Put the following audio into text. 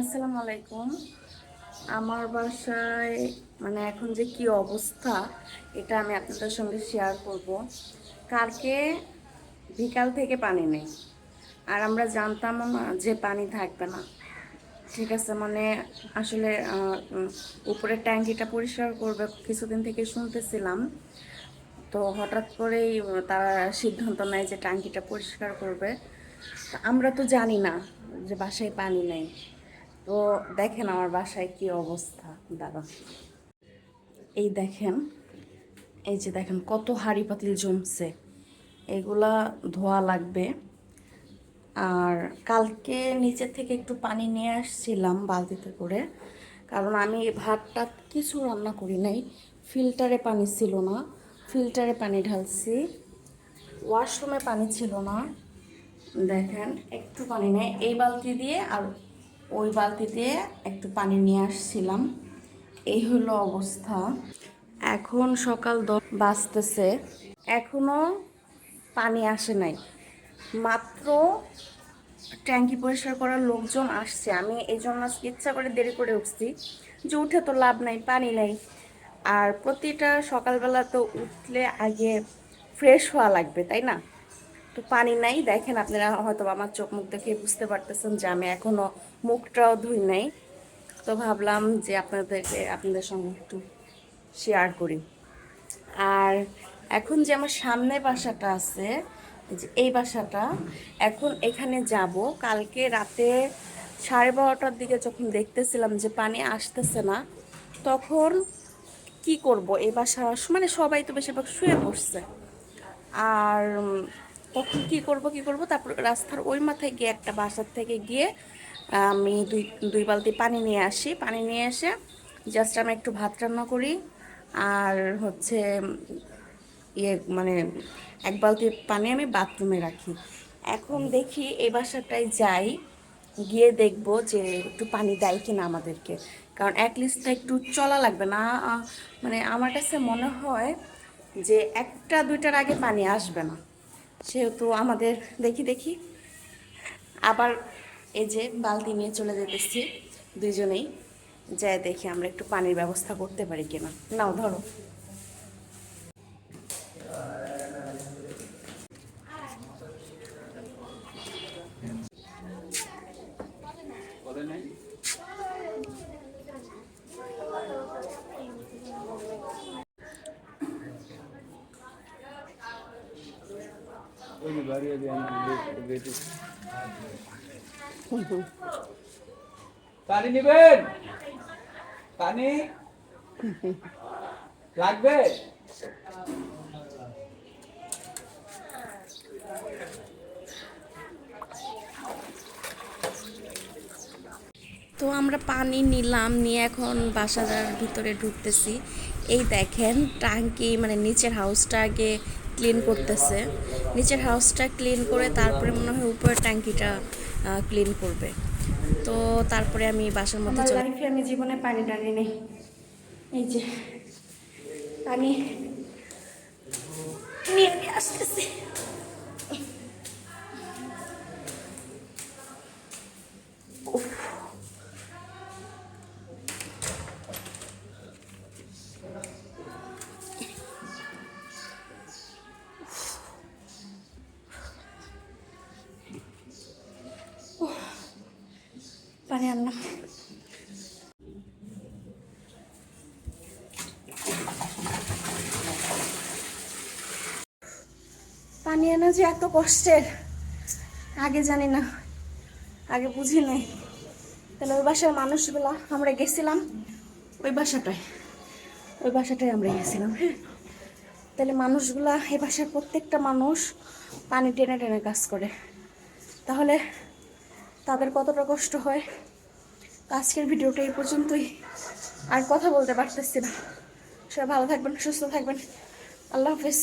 আসসালামু আলাইকুম। আমার বাসায় মানে এখন যে কি অবস্থা, এটা আমি আপনাদের সঙ্গে শেয়ার করব। কালকে বিকাল থেকে পানি নেই। আর আমরা জানতামও না যে পানি থাকবে না। ঠিক আছে মানে আসলে উপরের ট্যাঙ্কিটা পরিষ্কার করবে কিছুদিন থেকে শুনতেছিলাম। তো হঠাৎ করেই তারা সিদ্ধান্ত নেয় যে ট্যাঙ্কিটা পরিষ্কার করবে। আমরা তো জানি না যে বাসায় পানি নেই। তো দেখেন আমার বাসায় কি অবস্থা, দাদা। এই দেখেন, এই যে দেখেন কত হাড়ি পাতিল জমছে। এগুলা ধোয়া লাগবে। আর কালকে নিচে থেকে একটু পানি নিয়ে আসছিলাম বালতিতে করে, কারণ আমি ভাতটা কিছু রান্না করি নাই। ফিল্টারে পানি ছিল না। ফিল্টারে পানি ঢালছি। ওয়াশরুমে পানি ছিল না। দেখেন, একটু পানি নেই। এই বালতি দিয়ে আর ওই বালতি দিয়ে একটু পানি নিয়ে আসছিলাম। এই হলো অবস্থা। এখন সকাল দশ বাজতেছে। এখনও পানি আসে নাই। মাত্র ট্যাঙ্কি পরিষ্কার করার লোকজন আসছে। আমি এই জন্য ইচ্ছা করে দেরি করে উঠছি। যে উঠে তো লাভ নাই, পানি নেই। আর প্রতিটা সকালবেলা তো উঠলে আগে ফ্রেশ হওয়া লাগবে, তাই না? তো পানি নাই। দেখেন আপনারা হয়তো আমার চোখ মুখ দেখে বুঝতে পারতেছেন যে আমি এখনও মুখটাও ধুই নাই। তো ভাবলাম যে আপনাদেরকে, আপনাদের সঙ্গে একটু শেয়ার করি। আর এখন যে আমার সামনে বাসাটা আছে যে এই বাসাটা, এখন এখানে যাব। কালকে রাতে সাড়ে বারোটার দিকে যখন দেখতেছিলাম যে পানি আসতেছে না, তখন কি করব? এই বাসা মানে সবাই তো বেশিরভাগ শুয়ে পড়ছে। আর তখন কি করব কি করব, তারপর রাস্তার ওই মাথায় গিয়ে একটা বাসার থেকে গিয়ে, আমি দুই দুই বালতি পানি নিয়ে আসি। পানি নিয়ে এসে জাস্ট আমি একটু ভাত রান্না করি আর হচ্ছে ইয়ে মানে এক বালতি পানি আমি বাথরুমে রাখি। এখন দেখি এই বাসাটায় যাই, গিয়ে দেখব যে একটু পানি দেয় কিনা আমাদেরকে। কারণ অ্যাটলিস্ট একটু চলা লাগবে না। মানে আমার কাছে মনে হয় যে একটা দুইটার আগে পানি আসবে না। সেহেতু আমাদের দেখি দেখি। আবার এই যে বালতি নিয়ে চলে যেতেছি দুইজনেই। যায় দেখি আমরা একটু পানির ব্যবস্থা করতে পারি কিনা। নাও ধরো। পানি নিবেন? পানি? লাগবে? তো আমরা পানি নিলাম, নিয়ে এখন বাসার ভিতরে ঢুকতেছি। এই দেখেন, ট্যাঙ্কি মানে নিচের হাউসটা আগে ক্লিন করতেছে। নিচের হাউসটা ক্লিন করে তারপরে মনে হয় উপরের ট্যাঙ্কিটা ক্লিন করবে। তো তারপরে আমি বাসার মধ্যে চলে লাইফে আমি জীবনে পানি টানি নেই। এই যে পানি নিয়ে নিয়ে আসতেছি। পানি আনা যে এত কষ্টের, আগে জানি না, আগে বুঝি নাই। তাহলে ওই বাসার মানুষগুলা, আমরা গেছিলাম, ওই বাসাটায় ওই বাসাটায় আমরা গেছিলাম হ্যাঁ। তাহলে মানুষগুলা এই বাসার প্রত্যেকটা মানুষ পানি টেনে টেনে কাজ করে। তাহলে তাদের কতটা কষ্ট হয়? আজকের ভিডিওটা এই পর্যন্তই। আর কথা বলতে পারতেছি না। সবাই ভালো থাকবেন, সুস্থ থাকবেন। আল্লাহ হাফিজ।